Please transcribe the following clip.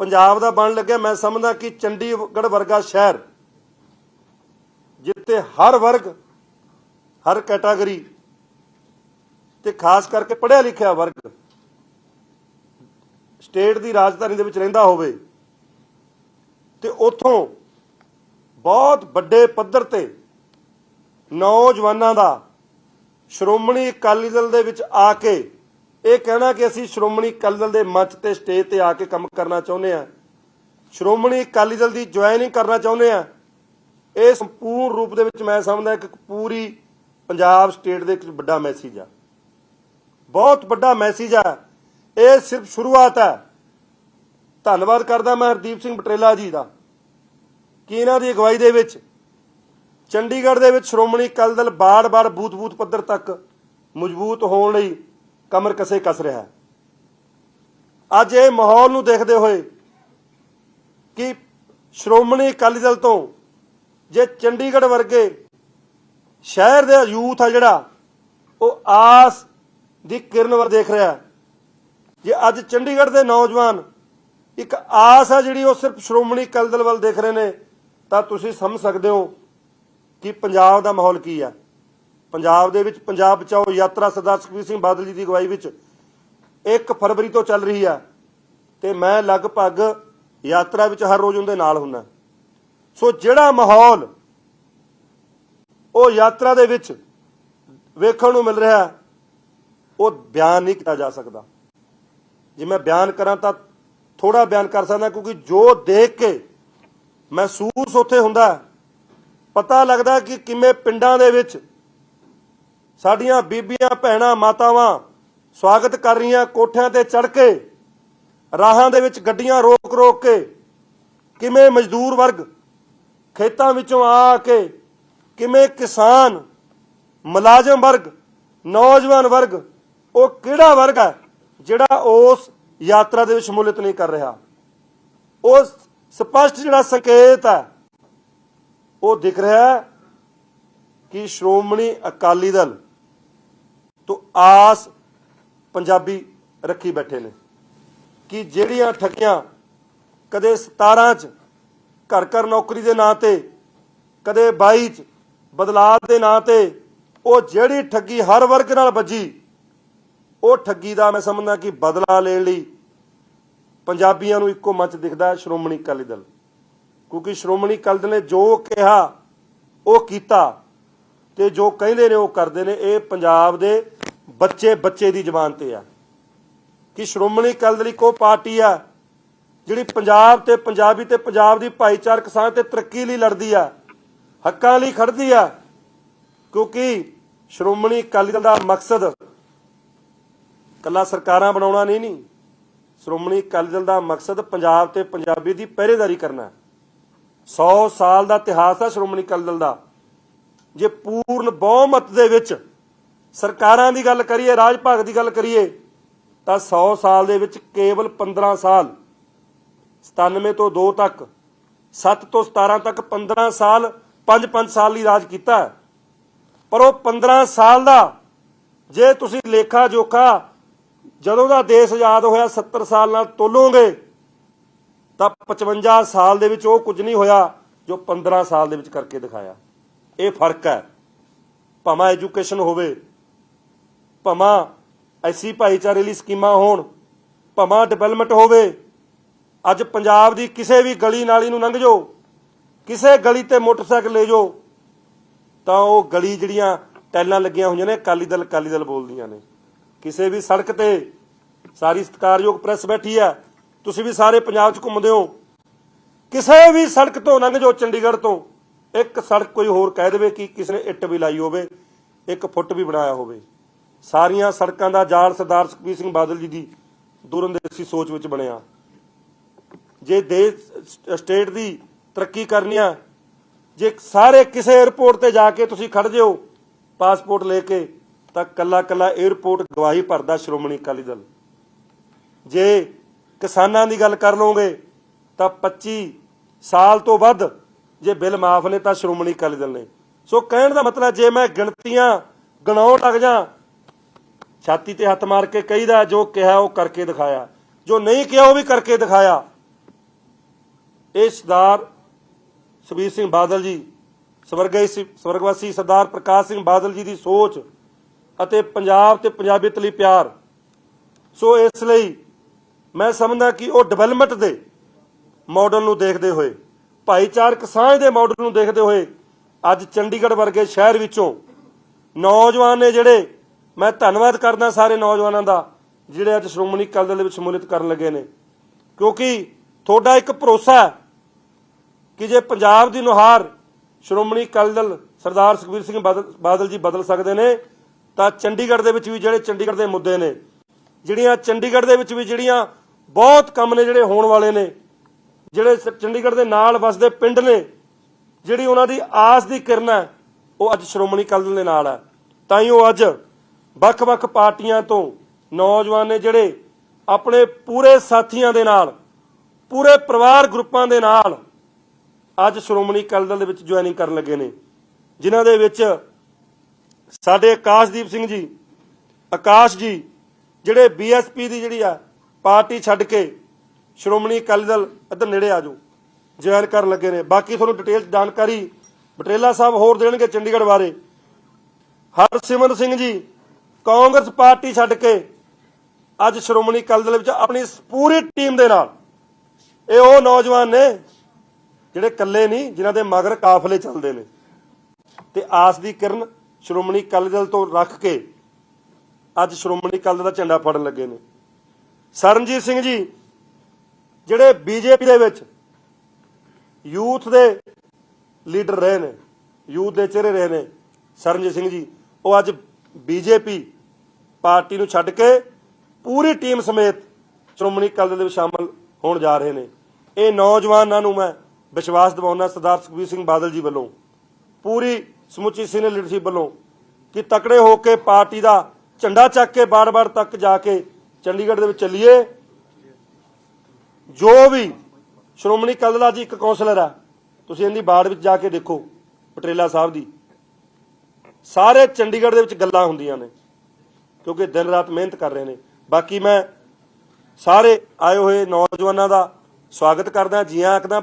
ਪੰਜਾਬ ਦਾ ਬਣ ਲੱਗਿਆ, ਮੈਂ ਸਮਝਦਾ ਕਿ ਚੰਡੀਗੜ੍ਹ ਵਰਗਾ ਸ਼ਹਿਰ ਜਿੱਥੇ ਹਰ ਵਰਗ, ਹਰ ਕੈਟਾਗਰੀ ਤੇ ਖਾਸ ਕਰਕੇ ਪੜ੍ਹਿਆ ਲਿਖਿਆ ਵਰਗ ਸਟੇਟ ਦੀ ਰਾਜਧਾਨੀ ਦੇ ਵਿੱਚ ਰਹਿੰਦਾ ਹੋਵੇ ਤੇ ਉਥੋਂ ਬਹੁਤ ਵੱਡੇ ਪੱਧਰ ਤੇ ਨੌਜਵਾਨਾਂ ਦਾ ਸ਼੍ਰੋਮਣੀ ਅਕਾਲੀ ਦਲ ਦੇ ਵਿੱਚ ਆ ਕੇ ਇਹ ਕਹਿਣਾ ਕਿ ਅਸੀਂ ਸ਼੍ਰੋਮਣੀ ਅਕਾਲੀ ਦਲ ਦੇ ਮੰਚ ਤੇ ਸਟੇਜ ਤੇ ਆ ਕੇ ਕੰਮ ਕਰਨਾ ਚਾਹੁੰਦੇ ਆ ਸ਼੍ਰੋਮਣੀ ਅਕਾਲੀ ਦਲ ਦੀ ਜੁਆਇਨਿੰਗ ਕਰਨਾ ਚਾਹੁੰਦੇ ਆ ਇਹ ਸੰਪੂਰਨ ਰੂਪ ਦੇ ਵਿੱਚ ਮੈਂ ਸਮਝਦਾ ਕਿ ਪੂਰੀ ਪੰਜਾਬ ਸਟੇਟ ਦੇ ਇੱਕ ਵੱਡਾ ਮੈਸੇਜ ਆ। ਬਹੁਤ ਵੱਡਾ ਮੈਸੇਜ ਆ। ਇਹ ਸਿਰਫ ਸ਼ੁਰੂਆਤ ਹੈ ਧੰਨਵਾਦ ਕਰਦਾ ਮੈਂ ਹਰਦੀਪ ਸਿੰਘ ਪਟੇਲਾ ਜੀ ਦਾ ਕਿ ਇਹਨਾਂ ਦੀ ਅਗਵਾਈ ਦੇ ਵਿੱਚ ਚੰਡੀਗੜ੍ਹ ਦੇ ਵਿੱਚ ਸ਼੍ਰੋਮਣੀ ਅਕਾਲੀ ਦਲ ਬਾੜ-ਬਾੜ, ਬੂਥ-ਬੂਥ ਪੱਧਰ ਤੱਕ ਮਜ਼ਬੂਤ ਹੋਣ ਲਈ ਕਮਰ ਕਸੇ ਕਸ ਰਿਹਾ ਅੱਜ ਇਹ ਮਾਹੌਲ ਨੂੰ ਦੇਖਦੇ ਹੋਏ ਕਿ ਸ਼੍ਰੋਮਣੀ ਅਕਾਲੀ ਦਲ ਤੋਂ ਜੇ ਚੰਡੀਗੜ੍ਹ ਵਰਗੇ ਸ਼ਹਿਰ ਦੇ ਯੂਥ ਆ ਜਿਹੜਾ, ਉਹ ਆਸ ਦੀ ਕਿਰਨ ਵੱਲ ਦੇਖ ਰਿਹਾ ਜੇ ਅੱਜ ਚੰਡੀਗੜ੍ਹ ਦੇ ਨੌਜਵਾਨ ਇੱਕ ਆਸ ਆ ਜਿਹੜੀ ਉਹ ਸਿਰਫ ਸ਼੍ਰੋਮਣੀ ਅਕਾਲੀ ਦਲ ਵੱਲ ਦੇਖ ਰਹੇ ਨੇ, ਤਾਂ ਤੁਸੀਂ ਸਮਝ ਸਕਦੇ ਹੋ ਕਿ ਪੰਜਾਬ ਦਾ ਮਾਹੌਲ ਕੀ ਹੈ ਪੰਜਾਬ ਦੇ ਵਿੱਚ ਪੰਜਾਬ ਬਚਾਓ ਯਾਤਰਾ ਸਰਦਾਰ ਸੁਖਬੀਰ ਸਿੰਘ ਬਾਦਲ ਜੀ ਦੀ ਅਗਵਾਈ ਵਿੱਚ 1 ਫਰਵਰੀ ਤੋਂ ਚੱਲ ਰਹੀ ਹੈ ਤੇ ਮੈਂ ਲਗਭਗ ਯਾਤਰਾ ਵਿੱਚ ਹਰ ਰੋਜ਼ ਉਹਦੇ ਨਾਲ ਹੁੰਨਾ ਸੋ ਜਿਹੜਾ ਮਾਹੌਲ ਉਹ ਯਾਤਰਾ ਦੇ ਵਿੱਚ ਵੇਖਣ ਨੂੰ ਮਿਲ ਰਿਹਾ, ਉਹ ਬਿਆਨ ਨਹੀਂ ਕੀਤਾ ਜਾ ਸਕਦਾ। ਜੇ ਮੈਂ ਬਿਆਨ ਕਰਾਂ ਤਾਂ ਥੋੜਾ ਬਿਆਨ ਕਰ ਸਕਦਾ, ਕਿਉਂਕਿ ਜੋ ਦੇਖ ਕੇ ਮਹਿਸੂਸ ਉੱਥੇ ਹੁੰਦਾ, ਪਤਾ ਲੱਗਦਾ ਕਿ ਕਿਵੇਂ ਪਿੰਡਾਂ ਦੇ ਵਿੱਚ ਸਾਡੀਆਂ ਬੀਬੀਆਂ, ਭੈਣਾਂ, ਮਾਤਾਵਾਂ ਸਵਾਗਤ ਕਰ ਰਹੀਆਂ ਕੋਠਿਆਂ ਤੇ ਚੜ ਕੇ, ਰਾਹਾਂ ਦੇ ਵਿੱਚ ਗੱਡੀਆਂ ਰੋਕ ਰੋਕ ਕੇ, ਕਿਵੇਂ ਮਜ਼ਦੂਰ ਵਰਗ ਖੇਤਾਂ ਵਿੱਚੋਂ ਆ ਕੇ, ਕਿਵੇਂ ਕਿਸਾਨ, ਮੁਲਾਜ਼ਮ ਵਰਗ, ਨੌਜਵਾਨ ਵਰਗ, ਉਹ ਕਿਹੜਾ ਵਰਗ ਹੈ ਜਿਹੜਾ ਉਸ ਯਾਤਰਾ ਦੇ ਵਿੱਚ ਸ਼ਮੂਲੀਅਤ ਨਹੀਂ ਕਰ ਰਿਹਾ? ਉਹ ਸਪਸ਼ਟ ਜਿਹੜਾ ਸੰਕੇਤ ਹੈ, ਉਹ ਦਿਖ ਰਿਹਾ ਕਿ ਸ਼੍ਰੋਮਣੀ ਅਕਾਲੀ ਦਲ ਆਸ ਪੰਜਾਬੀ ਰੱਖੀ ਬੈਠੇ ਨੇ ਕਿ ਜਿਹੜੀਆਂ ਠੱਗੀਆਂ ਕਦੇ 17 ਚ ਘਰ ਘਰ ਨੌਕਰੀ ਦੇ ਨਾਂ ਤੇ, ਕਦੇ 22 ਚ ਬਦਲਾਅ ਦੇ ਨਾਂ ਤੇ, ਉਹ ਜਿਹੜੀ ਠੱਗੀ ਹਰ ਵਰਗ ਨਾਲ ਵੱਜੀ, ਉਹ ਠੱਗੀ ਦਾ ਮੈਂ ਸਮਝਦਾ ਕਿ ਬਦਲਾ ਲੈਣ ਲਈ ਪੰਜਾਬੀਆਂ ਨੂੰ ਇੱਕੋ ਮੰਚ ਦਿਖਦਾ ਸ਼੍ਰੋਮਣੀ ਅਕਾਲੀ ਦਲ। ਕਿਉਂਕਿ ਸ਼੍ਰੋਮਣੀ ਅਕਾਲੀ ਦਲ ਨੇ ਜੋ ਕਿਹਾ, ਉਹ ਕੀਤਾ ਤੇ ਜੋ ਕਹਿੰਦੇ ਨੇ, ਉਹ ਕਰਦੇ ਨੇ, ਇਹ ਪੰਜਾਬ ਦੇ ਬੱਚੇ ਬੱਚੇ ਦੀ ਜ਼ਬਾਨ ਤੇ ਆ। ਕਿ ਸ਼੍ਰੋਮਣੀ ਅਕਾਲੀ ਦਲ ਇੱਕੋ ਪਾਰਟੀ ਆ, ਜਿਹੜੀ ਪੰਜਾਬ ਤੇ ਪੰਜਾਬੀ ਤੇ ਪੰਜਾਬ ਦੀ ਭਾਈਚਾਰਕ ਸਾਂਝ ਤੇ ਤਰੱਕੀ ਲਈ ਲੜਦੀ ਆ, ਹੱਕਾਂ ਲਈ ਖੜਦੀ ਆ। ਕਿਉਂਕਿ ਸ਼੍ਰੋਮਣੀ ਅਕਾਲੀ ਦਲ ਦਾ ਮਕਸਦ ਕੱਲਾ ਸਰਕਾਰਾਂ ਬਣਾਉਣਾ ਨਹੀਂ ਨਹੀਂ। ਸ਼੍ਰੋਮਣੀ ਅਕਾਲੀ ਦਲ ਦਾ ਮਕਸਦ ਪੰਜਾਬ ਤੇ ਪੰਜਾਬੀ ਦੀ ਪਹਿਰੇਦਾਰੀ ਕਰਨਾ। ਹੈ 100 ਸਾਲ ਦਾ ਇਤਿਹਾਸ ਹੈ ਸ਼੍ਰੋਮਣੀ ਅਕਾਲੀ ਦਲ ਦਾ। ਜੇ ਪੂਰਨ ਬਹੁਮਤ ਦੇ ਵਿੱਚ ਸਰਕਾਰਾਂ ਦੀ ਗੱਲ ਕਰੀਏ, ਰਾਜ ਭਾਗ ਦੀ ਗੱਲ ਕਰੀਏ, ਤਾਂ 100 ਸਾਲ ਦੇ ਵਿੱਚ ਕੇਵਲ 15 ਸਾਲ 97 ਤੋਂ 2 ਤੱਕ 7 ਤੋਂ 17 ਤੱਕ 15 ਸਾਲ 5-5 ਸਾਲ ਲਈ ਰਾਜ ਕੀਤਾ। ਪਰ ਉਹ 15 ਸਾਲ ਦਾ, ਜੇ ਤੁਸੀਂ ਲੇਖਾ ਜੋਖਾ, ਜਦੋਂ ਦਾ ਦੇਸ਼ ਆਜ਼ਾਦ ਹੋਇਆ 70 ਸਾਲ ਨਾਲ ਤੋਲੋਗੇ, ਤਾਂ 55 ਸਾਲ ਦੇ ਵਿੱਚ ਉਹ ਕੁਝ ਨਹੀਂ ਹੋਇਆ ਜੋ 15 ਸਾਲ ਦੇ ਵਿੱਚ ਕਰਕੇ ਦਿਖਾਇਆ। ਇਹ ਫ਼ਰਕ ਹੈ। ਭਾਵੇਂ ਐਜੂਕੇਸ਼ਨ ਹੋਵੇ ਭਾਵੇਂ, ਐਸੀ ਭਾਈਚਾਰੇ ਲਈ ਸਕੀਮਾਂ ਹੋਣ, ਭਾਵੇਂ ਡਿਵੈਲਪਮੈਂਟ ਹੋਵੇ। ਅੱਜ ਪੰਜਾਬ ਦੀ ਕਿਸੇ ਵੀ ਗਲੀ ਨਾਲੀ ਨੂੰ ਲੰਘ ਜਾਓ, ਕਿਸੇ ਗਲੀ ਤੇ ਮੋਟਰਸਾਈਕਲ ਲੈ ਜਾਓ, ਤਾਂ ਉਹ ਗਲੀ ਜਿਹੜੀਆਂ ਟੈਲਾਂ ਲੱਗੀਆਂ ਹੋਈਆਂ ਨੇ, ਅਕਾਲੀ ਦਲ ਅਕਾਲੀ ਦਲ ਬੋਲਦੀਆਂ ਨੇ। ਕਿਸੇ ਵੀ ਸੜਕ ਤੇ ਸਾਰੀ ਸਤਿਕਾਰਯੋਗ ਪ੍ਰੈਸ ਬੈਠੀ ਹੈ ਤੁਸੀਂ ਵੀ ਸਾਰੇ ਪੰਜਾਬ 'ਚ ਘੁੰਮਦੇ ਹੋ। ਕਿਸੇ ਵੀ ਸੜਕ ਤੋਂ ਲੰਘ ਜਾਓ ਚੰਡੀਗੜ੍ਹ ਤੋਂ, ਇੱਕ ਸੜਕ ਕੋਈ ਹੋਰ ਕਹਿ ਦੇਵੇ ਕਿ ਕਿਸੇ ਨੇ ਇੱਟ ਵੀ ਲਾਈ ਹੋਵੇ, ਇੱਕ ਫੁੱਟ ਵੀ ਬਣਾਇਆ ਹੋਵੇ। ਸਾਰੀਆਂ ਸੜਕਾਂ ਦਾ ਜਾਲ ਸਰਦਾਰ ਸੁਖਬੀਰ ਸਿੰਘ ਬਾਦਲ ਜੀ ਦੀ ਦੂਰਅੰਦੇਸ਼ੀ ਸੋਚ ਵਿੱਚ ਬਣਿਆ। ਜੇ ਦੇਸ਼ ਸਟੇਟ ਦੀ ਤਰੱਕੀ ਕਰਨੀ ਆ, ਜੇ ਸਾਰੇ ਕਿਸੇ 에ਅਰਪੋਰਟ ਤੇ ਜਾ ਕੇ ਤੁਸੀਂ ਖੜ ਜਿਓ ਪਾਸਪੋਰਟ ਲੈ ਕੇ, ਤਾਂ ਕੱਲਾ ਕੱਲਾ 에ਅਰਪੋਰਟ ਗਵਾਹੀ ਭਰਦਾ ਸ਼੍ਰੋਮਣੀ ਅਕਾਲੀ ਦਲ। ਜੇ ਕਿਸਾਨਾਂ ਦੀ ਗੱਲ ਕਰ ਲਓਗੇ, ਤਾਂ 25 ਸਾਲ ਤੋਂ ਵੱਧ ਜੇ ਬਿੱਲ ਮਾਫ ਨੇ ਤਾਂ ਸ਼੍ਰੋਮਣੀ ਅਕਾਲੀ ਦਲ ਨੇ। ਸੋ ਕਹਿਣ ਦਾ ਮਤਲਬ, ਜੇ ਮੈਂ ਗਿਣਤੀਆਂ ਗਣਾਉਣ ਲੱਗ ਜਾ ਛਾਤੀ ਤੇ ਹੱਥ ਮਾਰ ਕੇ ਕਹੀਦਾ, ਜੋ ਕਿਹਾ ਉਹ ਕਰਕੇ ਦਿਖਾਇਆ। ਜੋ ਨਹੀਂ ਕਿਹਾ, ਉਹ ਵੀ ਕਰਕੇ ਦਿਖਾਇਆ। ਇਹ ਸਰਦਾਰ ਸੁਖਬੀਰ ਸਿੰਘ ਬਾਦਲ ਜੀ, ਸਵਰਗਈ ਸਵਰਗਵਾਸੀ ਸਰਦਾਰ ਪ੍ਰਕਾਸ਼ ਸਿੰਘ ਬਾਦਲ ਜੀ ਦੀ ਸੋਚ ਅਤੇ ਪੰਜਾਬ ਤੇ ਪੰਜਾਬੀਅਤ ਲਈ ਪਿਆਰ। ਸੋ ਇਸ ਲਈ ਮੈਂ ਸਮਝਦਾ ਕਿ ਉਹ ਡਿਵੈਲਪਮੈਂਟ ਦੇ ਮਾਡਲ ਨੂੰ ਦੇਖਦੇ ਹੋਏ, ਭਾਈਚਾਰਕ ਸਾਂਝ ਦੇ ਮਾਡਲ ਨੂੰ ਦੇਖਦੇ ਹੋਏ, ਅੱਜ ਚੰਡੀਗੜ੍ਹ ਵਰਗੇ ਸ਼ਹਿਰ ਵਿੱਚੋਂ ਨੌਜਵਾਨ ਨੇ ਜਿਹੜੇ ਮੈਂ ਧੰਨਵਾਦ ਕਰਦਾ ਸਾਰੇ ਨੌਜਵਾਨਾਂ ਦਾ, ਜਿਹੜੇ ਅੱਜ ਸ਼੍ਰੋਮਣੀ ਅਕਾਲੀ ਦਲ ਦੇ ਵਿੱਚ ਸ਼ਮੂਲੀਅਤ ਕਰਨ ਲੱਗੇ ਨੇ। ਕਿਉਂਕਿ ਤੁਹਾਡਾ ਇੱਕ ਭਰੋਸਾ ਹੈ ਕਿ ਜੇ ਪੰਜਾਬ ਦੀ ਨੁਹਾਰ ਸ਼੍ਰੋਮਣੀ ਅਕਾਲੀ ਦਲ ਸਰਦਾਰ ਸੁਖਬੀਰ ਸਿੰਘ ਬਾਦਲ ਬਾਦਲ ਜੀ ਬਦਲ ਸਕਦੇ ਨੇ, ਤਾਂ ਚੰਡੀਗੜ੍ਹ ਦੇ ਵਿੱਚ ਵੀ ਜਿਹੜੇ ਚੰਡੀਗੜ੍ਹ ਦੇ ਮੁੱਦੇ ਨੇ, ਜਿਹੜੀਆਂ ਚੰਡੀਗੜ੍ਹ ਦੇ ਵਿੱਚ ਵੀ ਜਿਹੜੀਆਂ ਬਹੁਤ ਕੰਮ ਨੇ ਜਿਹੜੇ ਹੋਣ ਵਾਲੇ ਨੇ, ਜਿਹੜੇ ਚੰਡੀਗੜ੍ਹ ਦੇ ਨਾਲ ਵਸਦੇ ਪਿੰਡ ਨੇ, ਜਿਹੜੀ ਉਹਨਾਂ ਦੀ ਆਸ ਦੀ ਕਿਰਨ ਹੈ, ਉਹ ਅੱਜ ਸ਼੍ਰੋਮਣੀ ਅਕਾਲੀ ਦਲ ਦੇ ਨਾਲ ਹੈ। ਤਾਂ ਹੀ ਉਹ ਅੱਜ ਵੱਖ-ਵੱਖ ਪਾਰਟੀਆਂ ਤੋਂ ਨੌਜਵਾਨ ਨੇ ਜਿਹੜੇ ਆਪਣੇ ਪੂਰੇ ਸਾਥੀਆਂ ਦੇ ਨਾਲ, ਪੂਰੇ ਪਰਿਵਾਰ ਗਰੁੱਪਾਂ ਦੇ ਨਾਲ ਅੱਜ ਸ਼੍ਰੋਮਣੀ ਅਕਾਲੀ ਦਲ ਦੇ ਵਿੱਚ ਜੁਆਇਨਿੰਗ ਕਰਨ ਲੱਗੇ ਨੇ, ਜਿਨ੍ਹਾਂ ਦੇ ਵਿੱਚ ਸਾਡੇ ਆਕਾਸ਼ਦੀਪ ਸਿੰਘ ਜੀ, ਆਕਾਸ਼ ਜੀ, ਜਿਹੜੇ ਬੀਐਸਪੀ ਦੀ ਜਿਹੜੀ ਆ ਪਾਰਟੀ ਛੱਡ ਕੇ ਸ਼੍ਰੋਮਣੀ ਅਕਾਲੀ ਦਲ ਇੱਧਰ ਨੇੜੇ ਆ ਜਾਓ ਜੁਆਇਨ ਕਰਨ ਲੱਗੇ ਨੇ। ਬਾਕੀ ਤੁਹਾਨੂੰ ਡਿਟੇਲ ਜਾਣਕਾਰੀ ਬਟੇਲਾ ਸਾਹਿਬ ਹੋਰ ਦੇਣਗੇ ਚੰਡੀਗੜ੍ਹ ਬਾਰੇ। ਹਰਸਿਮਰਨ ਸਿੰਘ ਜੀ ਕਾਂਗਰਸ ਪਾਰਟੀ ਛੱਡ ਕੇ ਅੱਜ ਸ਼੍ਰੋਮਣੀ ਅਕਾਲੀ ਦਲ ਵਿੱਚ ਆਪਣੀ ਪੂਰੀ ਟੀਮ ਦੇ ਨਾਲ ਇਹ ਉਹ ਨੌਜਵਾਨ ਨੇ ਜਿਹੜੇ ਇਕੱਲੇ ਨਹੀਂ, ਜਿਨ੍ਹਾਂ ਦੇ ਮਗਰ ਕਾਫਲੇ ਚੱਲਦੇ ਨੇ। ਤੇ ਆਸ ਦੀ ਕਿਰਨ ਸ਼੍ਰੋਮਣੀ ਅਕਾਲੀ ਦਲ ਤੋਂ ਰੱਖ ਕੇ ਅੱਜ ਸ਼੍ਰੋਮਣੀ ਅਕਾਲੀ ਦਲ ਦਾ ਝੰਡਾ ਫੜਨ ਲੱਗੇ ਨੇ। ਸਰਨਜੀਤ ਸਿੰਘ ਜੀ, ਜਿਹੜੇ ਬੀਜੇਪੀ ਦੇ ਵਿੱਚ ਯੂਥ ਦੇ ਲੀਡਰ ਰਹੇ ਨੇ, ਯੂਥ ਦੇ ਚਿਹਰੇ ਰਹੇ ਨੇ, ਸਰਨਜੀਤ ਸਿੰਘ ਜੀ, ਉਹ ਅੱਜ ਬੀਜੇਪੀ ਪਾਰਟੀ ਨੂੰ ਛੱਡ ਕੇ ਪੂਰੀ ਟੀਮ ਸਮੇਤ ਸ਼੍ਰੋਮਣੀ ਅਕਾਲੀ ਦਲ ਦੇ ਵਿੱਚ ਸ਼ਾਮਲ ਹੋਣ ਜਾ ਰਹੇ ਨੇ। ਇਹ ਨੌਜਵਾਨਾਂ ਨੂੰ ਮੈਂ ਵਿਸ਼ਵਾਸ ਦਿਵਾਉਣਾ ਸਰਦਾਰ ਸੁਖਬੀਰ ਸਿੰਘ ਬਾਦਲ ਜੀ ਵੱਲੋਂ, ਪੂਰੀ ਸਮੁੱਚੀ ਸੀਨੀਅਰ ਲੀਡਰਸ਼ਿਪ ਵੱਲੋਂ ਕਿ ਤਕੜੇ ਹੋ ਕੇ ਪਾਰਟੀ ਦਾ ਝੰਡਾ ਚੱਕ ਕੇ ਬਾੜ-ਬਾੜ ਤੱਕ ਜਾ ਕੇ ਚੰਡੀਗੜ੍ਹ ਦੇ ਵਿੱਚ ਚੱਲੀਏ। ਜੋ ਵੀ ਸ਼੍ਰੋਮਣੀ ਅਕਾਲੀ ਦਲ ਅੱਜ ਇੱਕ ਕੌਂਸਲਰ ਆ, ਤੁਸੀਂ ਇਹਦੀ ਬਾੜ ਵਿੱਚ ਜਾ ਕੇ ਦੇਖੋ, ਪਟੇਲਾ ਸਾਹਿਬ ਦੀ। ਸਾਰੇ ਚੰਡੀਗੜ੍ਹ ਦੇ ਵਿੱਚ ਗੱਲਾਂ ਹੁੰਦੀਆਂ ਨੇ, ਕਿਉਂਕਿ ਦਿਨ ਰਾਤ ਮਿਹਨਤ ਕਰ ਰਹੇ ਨੇ। ਬਾਕੀ ਮੈਂ ਸਾਰੇ ਆਏ ਹੋਏ ਨੌਜਵਾਨਾਂ ਦਾ ਸਵਾਗਤ ਕਰਦਾ ਜੀ ਆਖਦਾ